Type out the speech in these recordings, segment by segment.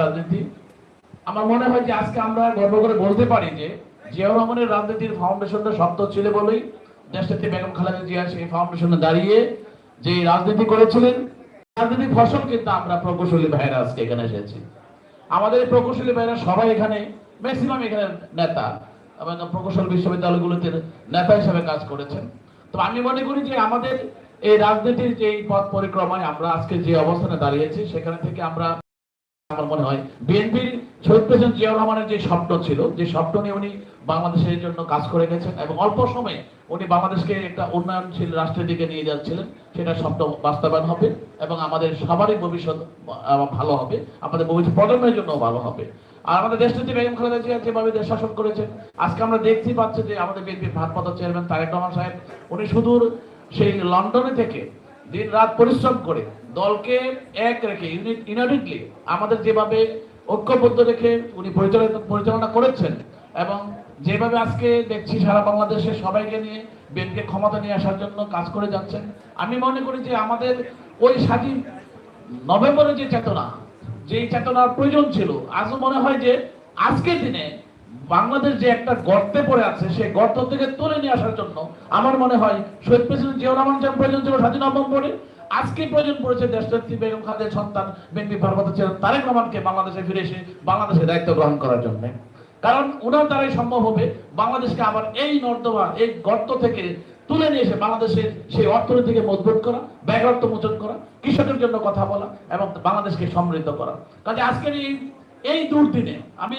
রাজনীতি। আমার মনে হয় যে আজকে আমরা গর্ব করে বলতে পারি যে জিয়াউর রহমানের রাজনীতির ফাউন্ডেশনটা ছিল বলেই দেশটাতে বেগম খালেদা জিয়া সেই ফাউন্ডেশনে দাঁড়িয়ে যে রাজনীতি করেছিলেন রাজনীতির ফসল কিন্তু আমরা প্রকৌশলী ভাইরা আজকে এখানে এসেছি। আমাদের প্রকৌশলী ভাইরা সবাই এখানে ম্যাক্সিমাম এখানে নেতা, এবং প্রকৌশল বিশ্ববিদ্যালয়গুলোতে নেতা হিসেবে কাজ করেছেন। তো আমি মনে করি যে আমাদের এই রাজনীতির যে পথ পরিক্রমায় আমরা আজকে যে অবস্থানে দাঁড়িয়েছি, সেখানে থেকে আমরা আমার মনে হয়। বিএনপির শহীদ প্রেসিডেন্ট জিয়াউর রহমানের যে স্বপ্ন ছিল, যে স্বপ্ন নিয়ে উনি বাংলাদেশের জন্য কাজ করে গেছেন এবং অল্প সময়ে উনি বাংলাদেশকে একটা উন্নয়নশীল রাষ্ট্রের দিকে নিয়ে যাচ্ছিলেন সেটা স্বপ্ন বাস্তবায়ন হবে এবং আমাদের সবারই ভবিষ্যৎ ভালো হবে, আমাদের ভবিষ্যৎ প্রজন্মের জন্য ভালো হবে। আর আমাদের দেশটিতে বেগম খালেদা জিয়া যেভাবে দেশ শাসন করেছেন, আজকে আমরা দেখতে পাচ্ছি যে আমাদের বিএনপির ভারপ্রাপ্ত চেয়ারম্যান তারেক রহমান সাহেব, উনি সুদূর সেই লন্ডনে থেকে দিন রাত পরিশ্রম করে দলকে এক রেখে ইউনাইটেডলি আমাদের যেভাবে ঐক্যবদ্ধ রেখে উনি পরিচালনা পরিচালনা করেছেন এবং যেভাবে আজকে দেখছি সারা বাংলাদেশে সবাইকে নিয়ে বিএনপি ক্ষমতা নিয়ে আসার জন্য কাজ করে যাচ্ছেন, আমি মনে করি যে আমাদের ওই স্বাধীন নভেম্বরের যে চেতনা, যেই চেতনার প্রয়োজন ছিল, আজও মনে হয় যে আজকের দিনে বাংলাদেশ যে একটা গর্তে পড়ে আছে, সেই গর্ত থেকে তুলে নিয়ে আসার জন্য আমার মনে হয় শহীদ প্রেসিডেন্ট জিয়াউর রহমান যেমন প্রয়োজন ছিল স্বাধীন নভেম্বরে আজকে প্রয়োজন পড়েছে দেশনেত্রী বেগম খালেদার সন্তান বিএনপি ভারপ্রাপ্ত চেয়ারম্যান তারেক রহমানকে বাংলাদেশে ফিরে এসে বাংলাদেশের দায়িত্ব গ্রহণ করার জন্য। কারণ ওনার দ্বারাই সম্ভব হবে বাংলাদেশকে আবার এই নর্দমা এই গর্ত থেকে তুলে নিয়ে এসে বাংলাদেশের সেই অর্থনীতিকে মজবুত করা, ব্যাঘাত মোচন করা, কৃষকের জন্য কথা বলা এবং বাংলাদেশকে সমৃদ্ধ করা। কাজে আজকের এই এই দুর্দিনে আমি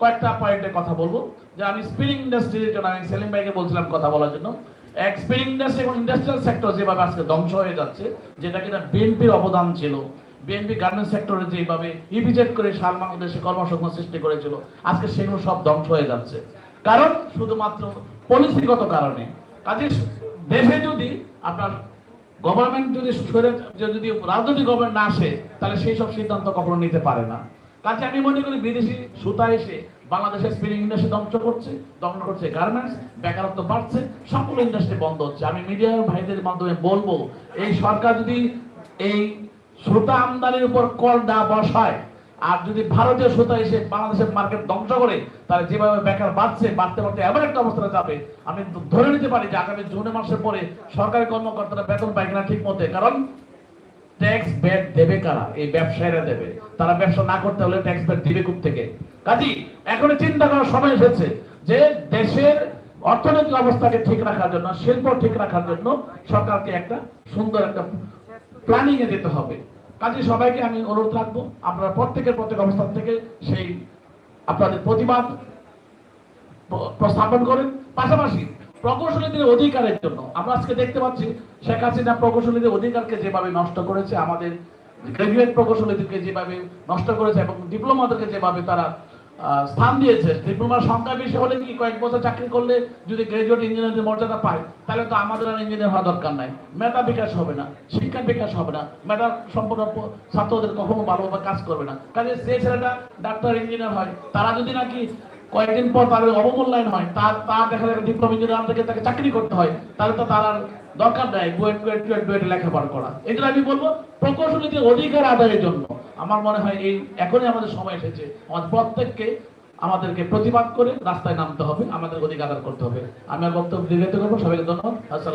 কয়েকটা পয়েন্টে কথা বলব। যে আমি স্পিনিং ইন্ডাস্ট্রির জন্য আমি সেলিম ভাইকে বলছিলাম কথা বলার জন্য। এক স্পিনিং ইন্ডাস্ট্রি এবং ইন্ডাস্ট্রিয়াল সেক্টর যেভাবে আজকে ধ্বংস হয়ে যাচ্ছে, যেটা কিনা বিএনপির অবদান ছিল। বিএনপি গার্মেন্টস সেক্টরে যেভাবে ইভিজেট করে সাল বাংলাদেশে কর্মসংস্থান সৃষ্টি করেছিল, আজকে সেগুলো সব ধ্বংস হয়ে যাচ্ছে। কারণ শুধুমাত্র পলিসিগত কারণে। কাজে দেশে যদি আপনার গভর্নমেন্ট যদি যদি রাজনৈতিক গভর্নমেন্ট না আসে, তাহলে সেই সব সিদ্ধান্ত কখনো নিতে পারে না। কাজে আমি মনে করি বিদেশি সুতা এসে বাংলাদেশের স্পিনিং ইন্ডাস্ট্রি ধ্বংস করছে ধ্বংস করছে গার্মেন্টস বেকারত্ব বাড়ছে, সকল ইন্ডাস্ট্রি বন্ধ হচ্ছে। আমি মিডিয়ার ভাইদের মাধ্যমে বলব, এই সরকার যদি এই সুতা আমদানির উপর কর না বসায়, আর যদি ভারতীয় সুতা এসে বাংলাদেশের মার্কেট ধ্বংস করে, তাহলে যেভাবে বেকার বাড়ছে, বাড়তে বাড়তে এমন একটা অবস্থা যাবে। আমি ধরে নিতে পারি যে আগামী জুন মাসের পরে সরকারি কর্মকর্তারা বেতন পায় কিনা ঠিক মতে কারণ ট্যাক্স ব্যাট দেবে কারা? এই ব্যবসায়ীরা দেবে। তারা ব্যবসা না করতে হলে ট্যাক্স ব্যাট দিবে কোথা থেকে? কাজী এখন চিন্তা করার সময় এসেছে যে দেশের অর্থনৈতিক অবস্থাকে ঠিক রাখার জন্য, শিল্প ঠিক রাখার জন্য সরকারকে একটা সুন্দর একটা প্ল্যানিং এ যেতে হবে। কাজে সবাইকে আমি অনুরোধ রাখব, আপনারা প্রত্যেকের প্রত্যেক অবস্থান থেকে সেই আপনাদের প্রতিবাদ প্রস্থাপন করেন। পাশাপাশি প্রকৌশলীদের অধিকারের জন্য। আমরা আজকে দেখতে পাচ্ছি শেখ হাসিনা প্রকৌশলীদের অধিকারকে যেভাবে নষ্ট করেছে, আমাদের গ্রাজুয়েট প্রকৌশলীদেরকে যেভাবে নষ্ট করেছে এবং ডিপ্লোমাদেরকে যেভাবে তারা স্থান দিয়েছে। ডিপ্লোমার সংখ্যা বেশি হলে কি কয়েক বছর চাকরি করলে যদি গ্রাজুয়েট ইঞ্জিনিয়ারের মর্যাদা পায়, তাহলে তো আমাদের আর ইঞ্জিনিয়ার হওয়া দরকার নাই। মেধা বিকাশ হবে না শিক্ষার বিকাশ হবে না, মেধা সম্পূর্ণ ছাত্রদের কখনো ভালোভাবে কাজ করবে না। কাজে যে ছেলেটা ডাক্তার ইঞ্জিনিয়ার হয়, তারা যদি নাকি কয়েকদিন পর তাদের অবমূল্যায়ন হয়। তার তার দেখা যায় ডিপ্লোমা ইঞ্জিনিয়ার থেকে তাকে চাকরি করতে হয়। তাহলে তো তার আর দরকার নাই বুয়েট কুয়েট টুয়েট ডুয়েট লেখাপড়া করা। জন্য আমি বলব প্রকৌশলীদের অধিকার আদায়ের জন্য। আমার মনে হয় এই এখনই আমাদের সময় এসেছে। আমাদের প্রত্যেককে আমাদেরকে প্রতিবাদ করে রাস্তায় নামতে হবে, আমাদের অধিকার আদায় করতে হবে। আমি আর বক্তব্য দীর্ঘায়িত করব। সবাইকে ধন্যবাদ। আসসালাম